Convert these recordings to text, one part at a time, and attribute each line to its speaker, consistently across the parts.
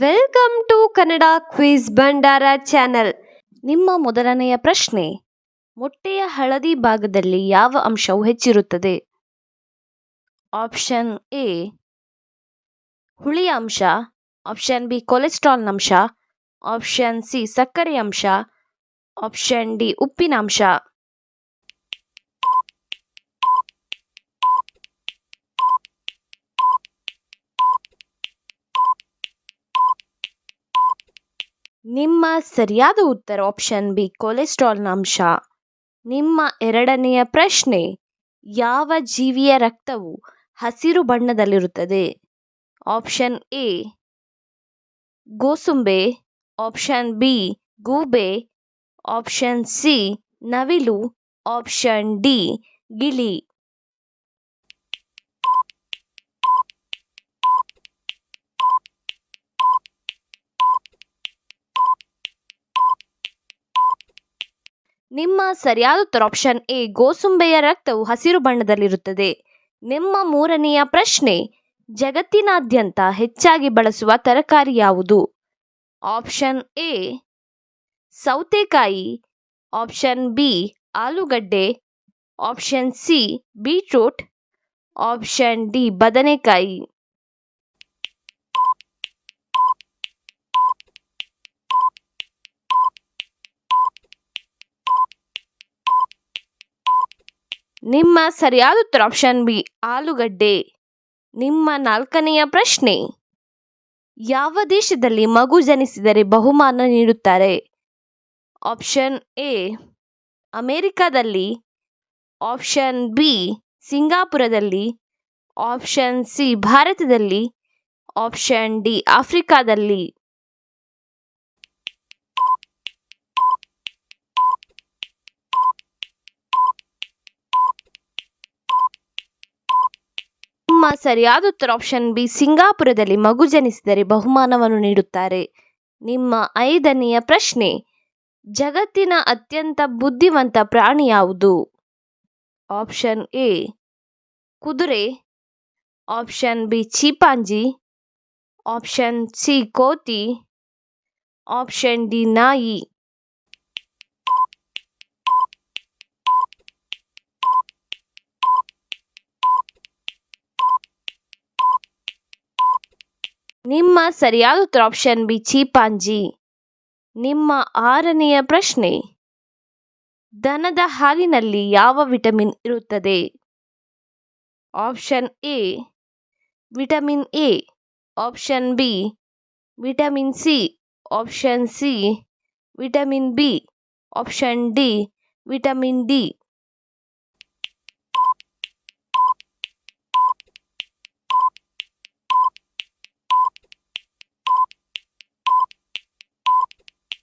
Speaker 1: Welcome to Kannada quiz ಭಂಡಾರ channel ನಿಮ್ಮ ಮೊದಲನೆಯ ಪ್ರಶ್ನೆ, ಮೊಟ್ಟೆಯ ಹಳದಿ ಭಾಗದಲ್ಲಿ ಯಾವ ಅಂಶವು ಹೆಚ್ಚಿರುತ್ತದೆ? ಆಪ್ಷನ್ ಎ, ಹುಳಿಯ ಅಂಶ. ಆಪ್ಷನ್ ಬಿ, ಕೊಲೆಸ್ಟ್ರಾಲ್ ಅಂಶ. ಆಪ್ಷನ್ ಸಿ, ಸಕ್ಕರೆ ಅಂಶ. ಆಪ್ಷನ್ ಡಿ, ಉಪ್ಪಿನ ಅಂಶ. ನಿಮ್ಮ ಸರಿಯಾದ ಉತ್ತರ ಆಪ್ಷನ್ ಬಿ ಕೊಲೆಸ್ಟ್ರಾಲ್ನ ಅಂಶ. ನಿಮ್ಮ ಎರಡನೆಯ ಪ್ರಶ್ನೆ, ಯಾವ ಜೀವಿಯ ರಕ್ತವು ಹಸಿರು ಬಣ್ಣದಲ್ಲಿರುತ್ತದೆ? ಆಪ್ಷನ್ ಎ ಗೋಸುಂಬೆ. ಆಪ್ಷನ್ ಬಿ ಗೂಬೆ. ಆಪ್ಷನ್ ಸಿ ನವಿಲು. ಆಪ್ಷನ್ ಡಿ ಗಿಳಿ. ನಿಮ್ಮ ಸರಿಯಾದ ಉತ್ತರ ಆಪ್ಷನ್ ಎ ಗೋಸುಂಬೆಯ ರಕ್ತವು ಹಸಿರು ಬಣ್ಣದಲ್ಲಿರುತ್ತದೆ. ನಿಮ್ಮ ಮೂರನೆಯ ಪ್ರಶ್ನೆ, ಜಗತ್ತಿನಾದ್ಯಂತ ಹೆಚ್ಚಾಗಿ ಬಳಸುವ ತರಕಾರಿ ಯಾವುದು? ಆಪ್ಷನ್ ಎ ಸೌತೆಕಾಯಿ. ಆಪ್ಷನ್ ಬಿ ಆಲೂಗಡ್ಡೆ. Option C beetroot option D ಬದನೆಕಾಯಿ. ನಿಮ್ಮ ಸರಿಯಾದ ಉತ್ತರ ಆಪ್ಷನ್ ಬಿ ಆಲೂಗಡ್ಡೆ. ನಿಮ್ಮ ನಾಲ್ಕನೆಯ ಪ್ರಶ್ನೆ. ಯಾವ ದೇಶದಲ್ಲಿ ಮಗು ಜನಿಸಿದರೆ ಬಹುಮಾನ ನೀಡುತ್ತಾರೆ? ಆಪ್ಷನ್ ಎ ಅಮೇರಿಕಾದಲ್ಲಿ. ಆಪ್ಷನ್ ಬಿ ಸಿಂಗಾಪುರದಲ್ಲಿ. ಆಪ್ಷನ್ ಸಿ ಭಾರತದಲ್ಲಿ. ಆಪ್ಷನ್ ಡಿ ಆಫ್ರಿಕಾದಲ್ಲಿ. ನಿಮ್ಮ ಸರಿಯಾದ ಉತ್ತರ ಆಪ್ಷನ್ ಬಿ ಸಿಂಗಾಪುರದಲ್ಲಿ ಮಗು ಜನಿಸಿದರೆ ಬಹುಮಾನವನ್ನು ನೀಡುತ್ತಾರೆ. ನಿಮ್ಮ ಐದನೆಯ ಪ್ರಶ್ನೆ, ಜಗತ್ತಿನ ಅತ್ಯಂತ ಬುದ್ಧಿವಂತ ಪ್ರಾಣಿ ಯಾವುದು? ಆಪ್ಷನ್ ಎ ಕುದುರೆ. Option B chimpanzee. Option C ಕೋತಿ. ಆಪ್ಷನ್ ಡಿ ನಾಯಿ. ನಿಮ್ಮ ಸರಿಯಾದ ಉತ್ತರ ಆಪ್ಷನ್ ಬಿ ಚೀಪಾಂಜಿ. ನಿಮ್ಮ ಆರನೆಯ ಪ್ರಶ್ನೆ, ದನದ ಹಾಲಿನಲ್ಲಿ ಯಾವ ವಿಟಮಿನ್ ಇರುತ್ತದೆ? Option A vitamin A option B vitamin C option C vitamin B option D vitamin D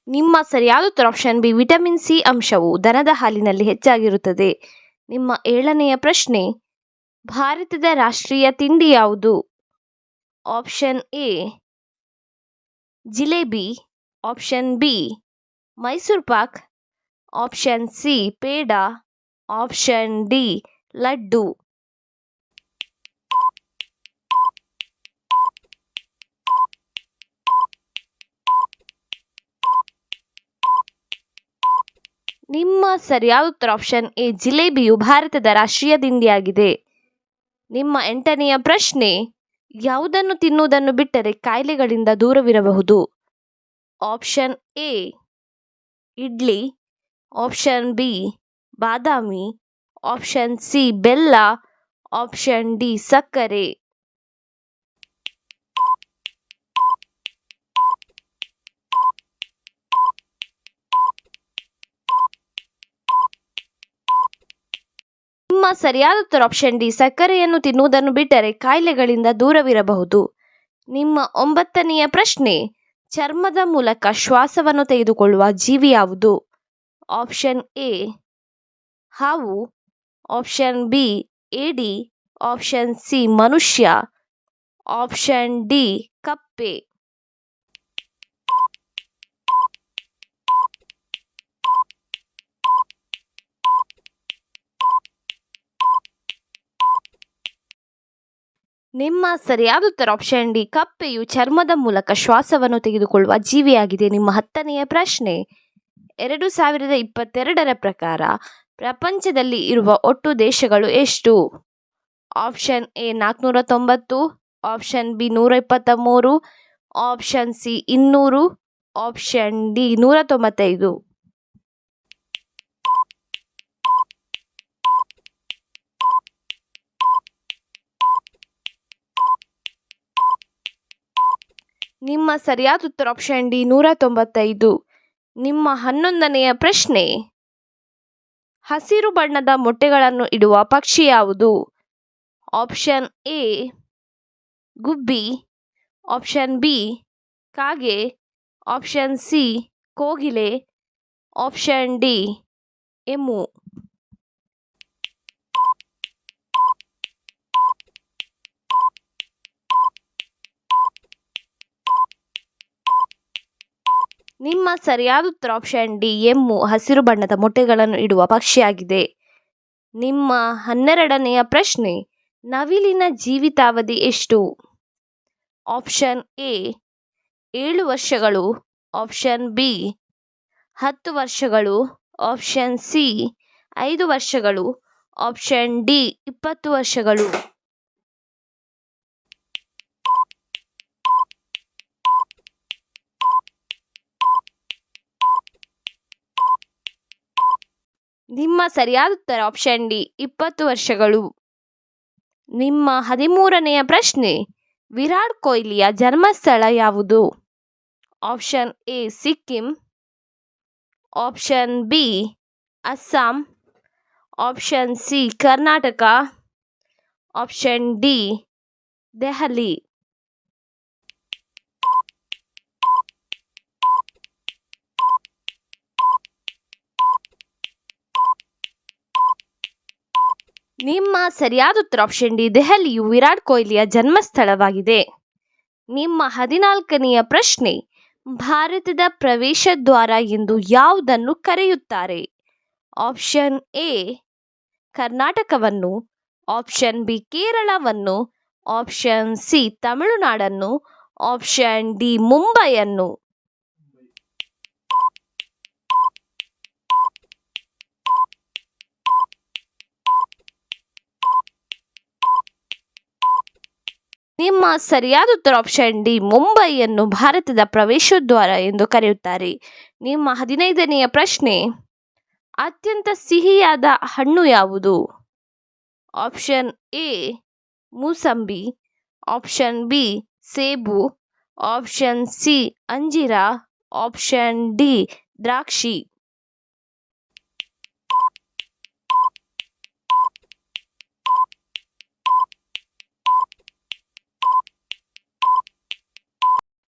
Speaker 1: ನಿಮ್ಮ ಸರಿಯಾದ ಉತ್ತರ ಆಪ್ಷನ್ ಬಿ ವಿಟಮಿನ್ ಸಿ ಅಂಶವು ದನದ ಹಾಲಿನಲ್ಲಿ ಹೆಚ್ಚಾಗಿರುತ್ತದೆ. ನಿಮ್ಮ ಏಳನೆಯ ಪ್ರಶ್ನೆ, ಭಾರತದ ರಾಷ್ಟ್ರೀಯ ತಿಂಡಿ ಯಾವುದು? Option A jalebi. Option B Mysore pak. Option C peda. Option D laddu. ನಿಮ್ಮ ಸರಿಯಾದ ಉತ್ತರ ಆಪ್ಷನ್ ಎ ಜಿಲೇಬಿಯು ಭಾರತದ ರಾಷ್ಟ್ರೀಯ ತಿಂಡಿಯಾಗಿದೆ. ನಿಮ್ಮ ಎಂಟನೆಯ ಪ್ರಶ್ನೆ, ಯಾವುದನ್ನು ತಿನ್ನುವುದನ್ನು ಬಿಟ್ಟರೆ ಕಾಯಿಲೆಗಳಿಂದ ದೂರವಿರಬಹುದು? Option A idli. Option B Badami. Option C ಬೆಲ್ಲ. ಆಪ್ಷನ್ ಡಿ ಸಕ್ಕರೆ. ಸರಿಯಾದ ಉತ್ತರ ಆಪ್ಷನ್ ಡಿ ಸಕ್ಕರೆಯನ್ನು ತಿನ್ನುವುದನ್ನು ಬಿಟ್ಟರೆ ಕಾಯಿಲೆಗಳಿಂದ ದೂರವಿರಬಹುದು. ನಿಮ್ಮ ಒಂಬತ್ತನೆಯ ಪ್ರಶ್ನೆ, ಚರ್ಮದ ಮೂಲಕ ಶ್ವಾಸವನ್ನು ತೆಗೆದುಕೊಳ್ಳುವ ಜೀವಿ ಯಾವುದು? ಆಪ್ಷನ್ ಎ, ಹಾವು. ಆಪ್ಷನ್ ಬಿ ಏಡಿ ಆಪ್ಷನ್ ಸಿ, ಮನುಷ್ಯ. ಆಪ್ಷನ್ ಡಿ, ಕಪ್ಪೆ. ನಿಮ್ಮ ಸರಿಯಾದ ಉತ್ತರ ಆಪ್ಷನ್ ಡಿ ಕಪ್ಪೆಯು ಚರ್ಮದ ಮೂಲಕ ಶ್ವಾಸವನ್ನು ತೆಗೆದುಕೊಳ್ಳುವ ಜೀವಿಯಾಗಿದೆ. ನಿಮ್ಮ ಹತ್ತನೆಯ ಪ್ರಶ್ನೆ, ಎರಡು ಸಾವಿರದ ಇಪ್ಪತ್ತೆರಡರ ಪ್ರಕಾರ ಪ್ರಪಂಚದಲ್ಲಿ ಇರುವ ಒಟ್ಟು ದೇಶಗಳು ಎಷ್ಟು? ಆಪ್ಷನ್ ಎ ನಾಲ್ಕುನೂರ ತೊಂಬತ್ತು ಆಪ್ಷನ್ ಬಿ ನೂರ ಇಪ್ಪತ್ತ ಮೂರು ಆಪ್ಷನ್ ಸಿ ಇನ್ನೂರು. ಆಪ್ಷನ್ ಡಿ ನೂರ ತೊಂಬತ್ತೈದು ನಿಮ್ಮ ಸರಿಯಾದ ಉತ್ತರ ಆಪ್ಷನ್ ಡಿ ನೂರ ತೊಂಬತ್ತೈದು ನಿಮ್ಮ ಹನ್ನೊಂದನೆಯ ಪ್ರಶ್ನೆ. ಹಸಿರು ಬಣ್ಣದ ಮೊಟ್ಟೆಗಳನ್ನು ಇಡುವ ಪಕ್ಷಿ ಯಾವುದು? ಆಪ್ಷನ್ ಎ ಗುಬ್ಬಿ. ಆಪ್ಷನ್ ಬಿ ಕಾಗೆ. ಆಪ್ಷನ್ ಸಿ ಕೋಗಿಲೆ. ಆಪ್ಷನ್ ಡಿ ಎಮ್ಮು ನಿಮ್ಮ ಸರಿಯಾದ ಉತ್ತರ ಆಪ್ಷನ್ ಡಿ ಎಮ್ಮು ಹಸಿರು ಬಣ್ಣದ ಮೊಟ್ಟೆಗಳನ್ನು ಇಡುವ ಪಕ್ಷಿಯಾಗಿದೆ. ನಿಮ್ಮ ಹನ್ನೆರಡನೆಯ ಪ್ರಶ್ನೆ, ನವಿಲಿನ ಜೀವಿತಾವಧಿ ಎಷ್ಟು? ಆಪ್ಷನ್ ಎ ಏಳು ವರ್ಷಗಳು. ಆಪ್ಷನ್ ಬಿ ಹತ್ತು ವರ್ಷಗಳು. ಆಪ್ಷನ್ ಸಿ ಐದು ವರ್ಷಗಳು. ಆಪ್ಷನ್ ಡಿ ಇಪ್ಪತ್ತು ವರ್ಷಗಳು. ನಿಮ್ಮ ಸರಿಯಾದ ಉತ್ತರ ಆಪ್ಷನ್ ಡಿ, ಇಪ್ಪತ್ತು ವರ್ಷಗಳು. ನಿಮ್ಮ ಹದಿಮೂರನೆಯ ಪ್ರಶ್ನೆ, ವಿರಾಟ್ ಕೊಹ್ಲಿಯ ಜನ್ಮಸ್ಥಳ ಯಾವುದು? Option A, Sikkim. Option B, Assam. Option C, Karnataka. Option D, Delhi. ನಿಮ್ಮ ಸರಿಯಾದ ಉತ್ತರ ಆಪ್ಷನ್ ಡಿ, ದೆಹಲಿಯು ವಿರಾಟ್ ಕೊಹ್ಲಿಯ ಜನ್ಮಸ್ಥಳವಾಗಿದೆ. ನಿಮ್ಮ ಹದಿನಾಲ್ಕನೆಯ ಪ್ರಶ್ನೆ, ಭಾರತದ ಪ್ರವೇಶ ದ್ವಾರ ಎಂದು ಯಾವುದನ್ನು ಕರೆಯುತ್ತಾರೆ? ಆಪ್ಷನ್ ಎ ಕರ್ನಾಟಕವನ್ನು. ಆಪ್ಷನ್ ಬಿ ಕೇರಳವನ್ನು. ಆಪ್ಷನ್ ಸಿ ತಮಿಳುನಾಡನ್ನು. ಆಪ್ಷನ್ ಡಿ ಮುಂಬೈಯನ್ನು. ನಿಮ್ಮ ಸರಿಯಾದ ಉತ್ತರ ಆಪ್ಷನ್ ಡಿ ಮುಂಬೈಯನ್ನು ಭಾರತದ ಪ್ರವೇಶದ್ವಾರ ಎಂದು ಕರೆಯುತ್ತಾರೆ. ನಿಮ್ಮ ಹದಿನೈದನೆಯ ಪ್ರಶ್ನೆ, ಅತ್ಯಂತ ಸಿಹಿಯಾದ ಹಣ್ಣು ಯಾವುದು? ಆಪ್ಷನ್ ಎ ಮೂಸಂಬಿ. ಆಪ್ಷನ್ ಬಿ ಸೇಬು. ಆಪ್ಷನ್ ಸಿ ಅಂಜಿರ. ಆಪ್ಷನ್ ಡಿ ದ್ರಾಕ್ಷಿ.